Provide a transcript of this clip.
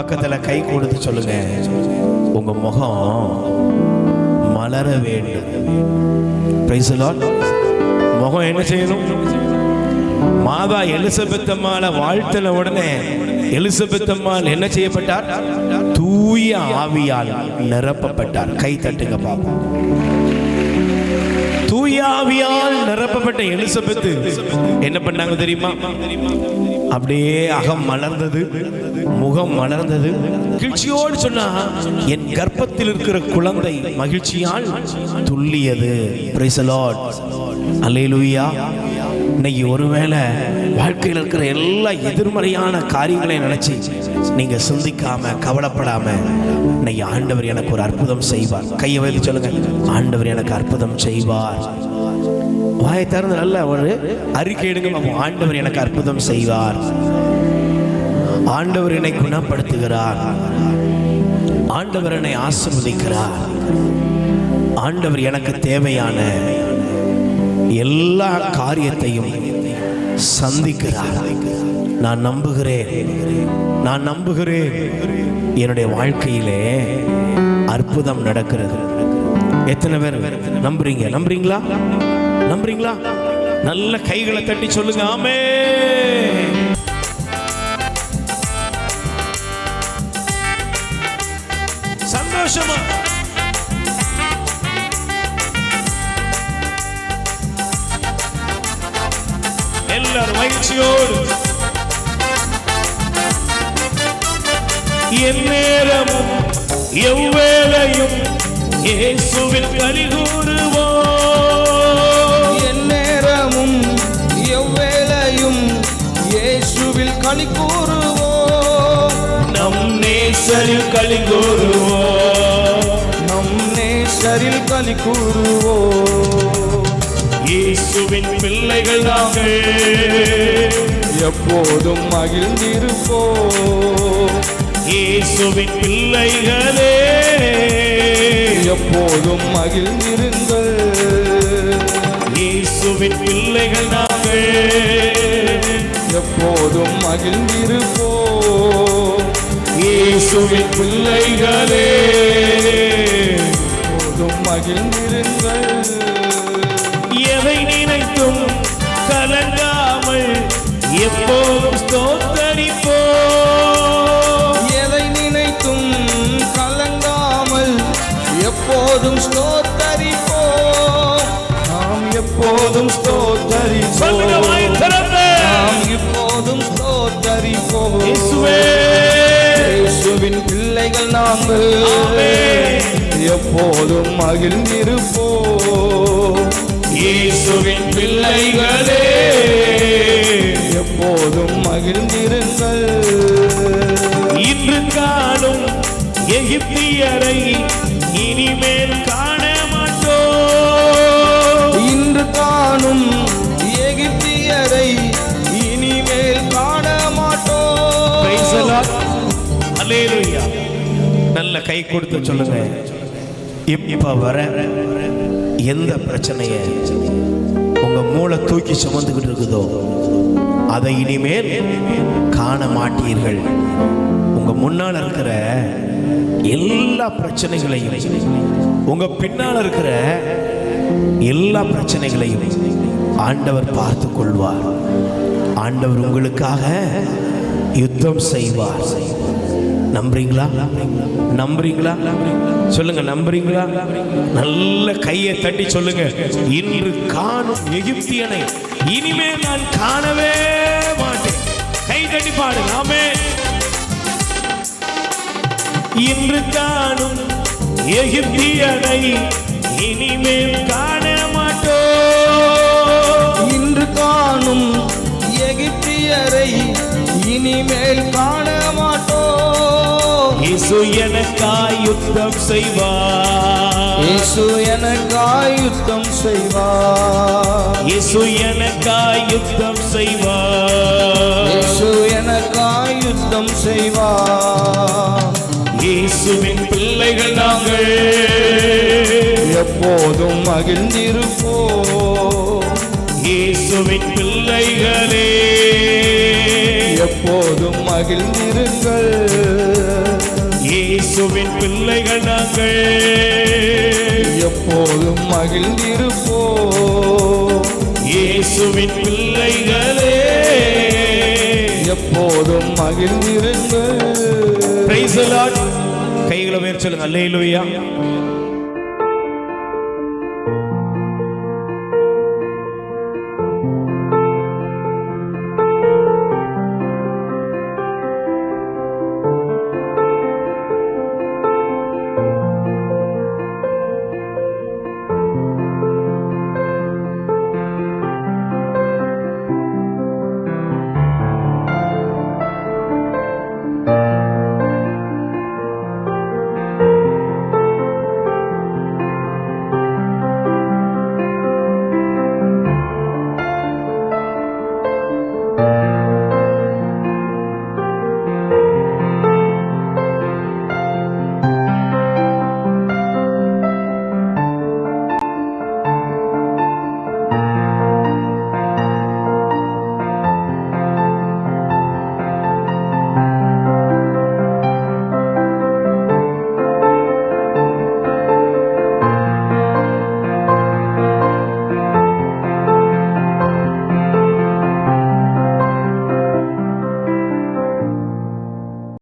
பக்கத்தில் கை கொடுத்து சொல்லுங்க. உங்க முகம் மலர வேண்டும். முகம் என்ன செய்யணும்? மாதா எலிசபெத் அம்மாளை வாழ்த்தின உடனே எலிசபெத் அம்மாள் என்ன செய்யப்பட்டார்? தூய ஆவியால் நிரப்பப்பட்டார். கை தட்டுங்க பாப்போம். தூய ஆவியால் நிரப்பப்பட்ட எலிசபெத்து என்ன பண்ணாங்க தெரியுமா? அப்படியே அகம் மலர்ந்தது முகம் மலர்ந்தது. மகிழ்ச்சியோடு சொன்னா என் கர்ப்பத்தில் இருக்கிற குழந்தை மகிழ்ச்சியால் துள்ளியது. அலேலுயா இன்னைக்கு ஒருவேளை வாழ்க்கையில் இருக்கிற எல்லா எதிர்மறையான காரியங்களையும் நினைச்சு நீங்க சிந்திக்காம கவலைப்படாம இன்னைக்கு ஆண்டவர் எனக்கு ஒரு அற்புதம் செய்வார். கையை வைத்து சொல்லுங்க ஆண்டவர் எனக்கு அற்புதம் செய்வார். வாயை திறந்து நல்ல ஒரு அறிக்கை எடுங்க ஆண்டவர் எனக்கு அற்புதம் செய்வார். ஆண்டவர் என்னை குணப்படுத்துகிறார். ஆண்டவர் என்னை ஆசிர்வதிக்கிறார். ஆண்டவர் எனக்கு தேவையான எல்லா காரியத்தையும் சந்திக்கிறார். நான் நம்புகிறேன். நான் நம்புகிறேன். என்னுடைய வாழ்க்கையிலே அற்புதம் நடக்கிறது. எத்தனை பேர் நம்புறீங்க? நம்புறீங்களா? நம்புறீங்களா? நல்ல கைகளை தட்டி சொல்லுங்க ஆமே. சந்தோஷமா. எல்லாரும் மகிழ்ச்சியோடு. என் நேரமும் எவ்வேளையும் இயேசுவில் கலிகூறுவோம் களி கூறுவோம். நம் நேசரில் களி கூறுவோம். நம் நேசரில் களி கூறுவோம். இயேசுவின் பிள்ளைகள் நாமே எப்போதும் மகிழ்ந்திருப்போம். இயேசுவின் பிள்ளைகளே எப்போதும் மகிழ்ந்திருங்கள். இயேசுவின் பிள்ளைகள் நாமே எப்போதும் மகிழ்ந்திருப்போம் இயேசுவின் பிள்ளைகளே எப்போதும் மகிழ்ந்திருங்கள். எதை நினைத்தும் கலங்காமல் எப்போதும் ஸ்தோத்தரிப்போம். எதை நினைத்தும் கலங்காமல் எப்போதும் ஸ்தோத்தரிப்போம். நாம் எப்போதும் சொல்லுங்க வாய் ஸ்தோத்தரிப்போம் எப்போதும் ஸ்தோத்தரிப்போம். இயேசுவே. இயேசுவின் பிள்ளைகள் நாங்கள். எப்போதும் மகிழ்ந்திருப்போம். இயேசுவின் பிள்ளைகளே. எப்போதும் மகிழ்ந்திருங்கள். இன்று காணும் எகிப்தியரை இனிமேல் காண கை கொடுத்து சொல்லுங்க. இப்ப வர எந்த பிரச்சனைய உங்க மூளை தூக்கி சுமந்துக்கிட்டு இருக்குதோ அதை இனிமேல் காண மாட்டீர்கள். உங்க முன்னால் இருக்கிற எல்லா பிரச்சனைகளையும் உங்க பின்னால் இருக்கிற எல்லா பிரச்சனைகளையும் ஆண்டவர் பார்த்து கொள்வார். ஆண்டவர் உங்களுக்காக யுத்தம் செய்வார். நம்புறீங்களா? நம்புறீங்களா? சொல்லுங்க நம்புறீங்களா? நல்ல கையை தட்டி சொல்லுங்க. இன்று காணும் எகிப்தியனை இனிமேல் நான் காணவே மாட்டேன். கை தட்டி பாடு ஆமே இன்று காணும் எகிப்தியனை இனிமேல் காண மாட்டோம். இன்று காணும் எகிப்தியரை இனிமேல் காண இயேசு எனக்காய் யுத்தம் செய்வார். இயேசு எனக்காய் யுத்தம் செய்வார். இயேசு எனக்காய் யுத்தம் செய்வார். இயேசு எனக்காய் யுத்தம் செய்வார். இயேசுவின் பிள்ளைகள் நாங்கள். எப்போதும் மகிழ்ந்திருப்போம். இயேசுவின் பிள்ளைகளே. எப்போதும் மகிழ்ந்திருங்கள். இயேசுவின் பிள்ளைகள் நாங்கள். எப்போதும் மகிழ்ந்திருப்போ இயேசுவின் பிள்ளைகளே. எப்போதும் மகிழ்ந்திருங்க Praise the Lord. கைகளை உயர்த்தி சொல்லுங்க. அல்லேலூயா